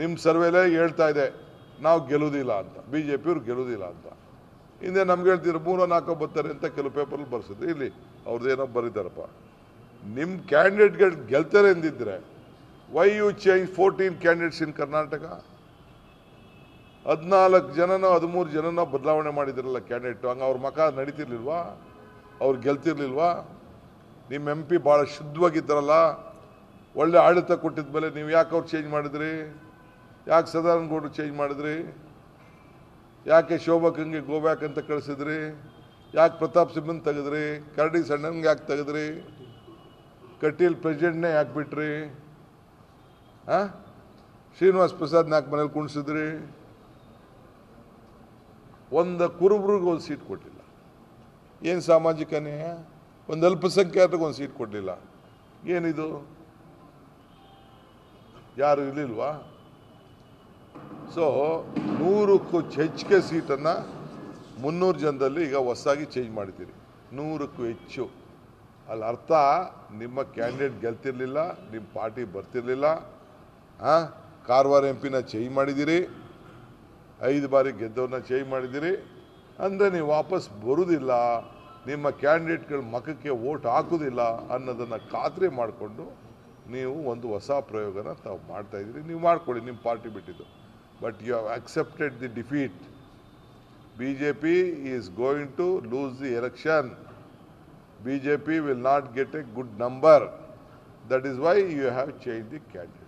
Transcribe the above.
ನಿಮ್ಮ ಸರ್ವೆಲೇ ಹೇಳ್ತಾ ಇದೆ, ನಾವು ಗೆಲ್ಲುವುದಿಲ್ಲ ಅಂತ. ಬಿ ಜೆ ಪಿಯವ್ರು ಗೆಲ್ಲುವುದಿಲ್ಲ ಅಂತ. ಹಿಂದೆ ನಮ್ಗೆ ಹೇಳ್ತಿದ್ರು, ಮೂರೋ ನಾಲ್ಕೋ ಬರ್ತಾರೆ ಅಂತ ಕೆಲವು ಪೇಪರಲ್ಲಿ ಬರ್ಸಿದ್ರು. ಇಲ್ಲಿ ಅವ್ರದ್ದೇನೋ ಬರೀತಾರಪ್ಪ. ನಿಮ್ಮ ಕ್ಯಾಂಡಿಡೇಟ್ಗಳು ಗೆಲ್ತಾರೆ ಎಂದಿದ್ರೆ why you change fourteen candidates in Karnataka ಹದಿನಾಲ್ಕು ಜನನೋ, ಹದಿಮೂರು ಜನನೋ ಬದಲಾವಣೆ ಮಾಡಿದ್ರಲ್ಲ ಕ್ಯಾಂಡಿಡೇಟ್ ಹಂಗೆ ಅವ್ರ ಮಕ ನಡೀತಿರ್ಲಿಲ್ವಾ? ಅವ್ರು ಗೆಲ್ತಿರ್ಲಿಲ್ವಾ? ನಿಮ್ಮ ಎಂ ಪಿ ಭಾಳ ಶುದ್ಧವಾಗಿದ್ದಾರಲ್ಲ. ಒಳ್ಳೆ ಆಡಳಿತ ಕೊಟ್ಟಿದ ಮೇಲೆ ನೀವು ಯಾಕೆ ಅವ್ರು ಚೇಂಜ್ ಮಾಡಿದ್ರಿ? ಯಾಕೆ ಸದಾನಂದ ಗೌಡ್ರು ಚೇಂಜ್ ಮಾಡಿದ್ರಿ? ಯಾಕೆ ಶೋಭಕಂಗೆ ಗೋಬ್ಯಾಕ್ ಅಂತ ಕಳಿಸಿದ್ರಿ? ಯಾಕೆ ಪ್ರತಾಪ್ ಸಿಂಹನ್ ತೆಗೆದ್ರಿ? ಕರಡಿ ಸಣ್ಣನ್ಗೆ ಯಾಕೆ ತೆಗೆದ್ರಿ? ಕಟೀಲ್ ಪ್ರೆಸಿಡೆಂಟ್ನೇ ಯಾಕೆ ಬಿಟ್ರಿ? ಆ? ಶ್ರೀನಿವಾಸ್ ಪ್ರಸಾದ್ನ ನಾಲ್ಕು ಮನೇಲಿ ಕುಣಿಸಿದ್ರಿ? ಒಂದು ಕುರುಬ್ರಿಗೆ ಒಂದು ಸೀಟ್ ಕೊಟ್ಟಿಲ್ಲ. ಏನು ಸಾಮಾಜಿಕ ನ್ಯಾಯ ಒಂದು ಅಲ್ಪಸಂಖ್ಯಾತರಿಗೆ ಒಂದು ಸೀಟ್ ಕೊಡಲಿಲ್ಲ. ಏನಿದು? ಯಾರು ಇರಲಿಲ್ವಾ? ಸೊ ನೂರಕ್ಕೂ ಹೆಚ್ಚಿಗೆ ಸೀಟನ್ನು ಮುನ್ನೂರು ಜನದಲ್ಲಿ ಈಗ ಹೊಸದಾಗಿ ಚೇಂಜ್ ಮಾಡಿದ್ದೀರಿ. ನೂರಕ್ಕೂ ಹೆಚ್ಚು. ಅಲ್ಲಿ ಅರ್ಥ, ನಿಮ್ಮ ಕ್ಯಾಂಡಿಡೇಟ್ ಗೆಲ್ತಿರ್ಲಿಲ್ಲ, ನಿಮ್ಮ ಪಾರ್ಟಿ ಬರ್ತಿರ್ಲಿಲ್ಲ. ಹಾಂ ಕಾರವಾರ ಎಂ ಪಿನ ಚೇಂಜ್ ಮಾಡಿದ್ದೀರಿ. ಐದು ಬಾರಿ ಗೆದ್ದವ್ರನ್ನ ಚೇಂಜ್ ಮಾಡಿದ್ದೀರಿ. ಅಂದರೆ ನೀವು ವಾಪಸ್ ಬರುವುದಿಲ್ಲ ನಿಮ್ಮ ಕ್ಯಾಂಡಿಡೇಟ್ಗಳ ಮಖಕ್ಕೆ ವೋಟ್ ಹಾಕೋದಿಲ್ಲ ಅನ್ನೋದನ್ನು ಖಾತ್ರಿ ಮಾಡಿಕೊಂಡು ನೀವು ಒಂದು ಹೊಸ ಪ್ರಯೋಗನ ತಾವು ಮಾಡ್ತಾಯಿದ್ದೀರಿ ನೀವು ಮಾಡ್ಕೊಳ್ಳಿ, ನಿಮ್ಮ ಪಾರ್ಟಿ ಬಿಟ್ಟಿದ್ದು. but you have accepted the defeat. BJP is going to lose the election. BJP will not get a good number. That is why you have changed the candidate.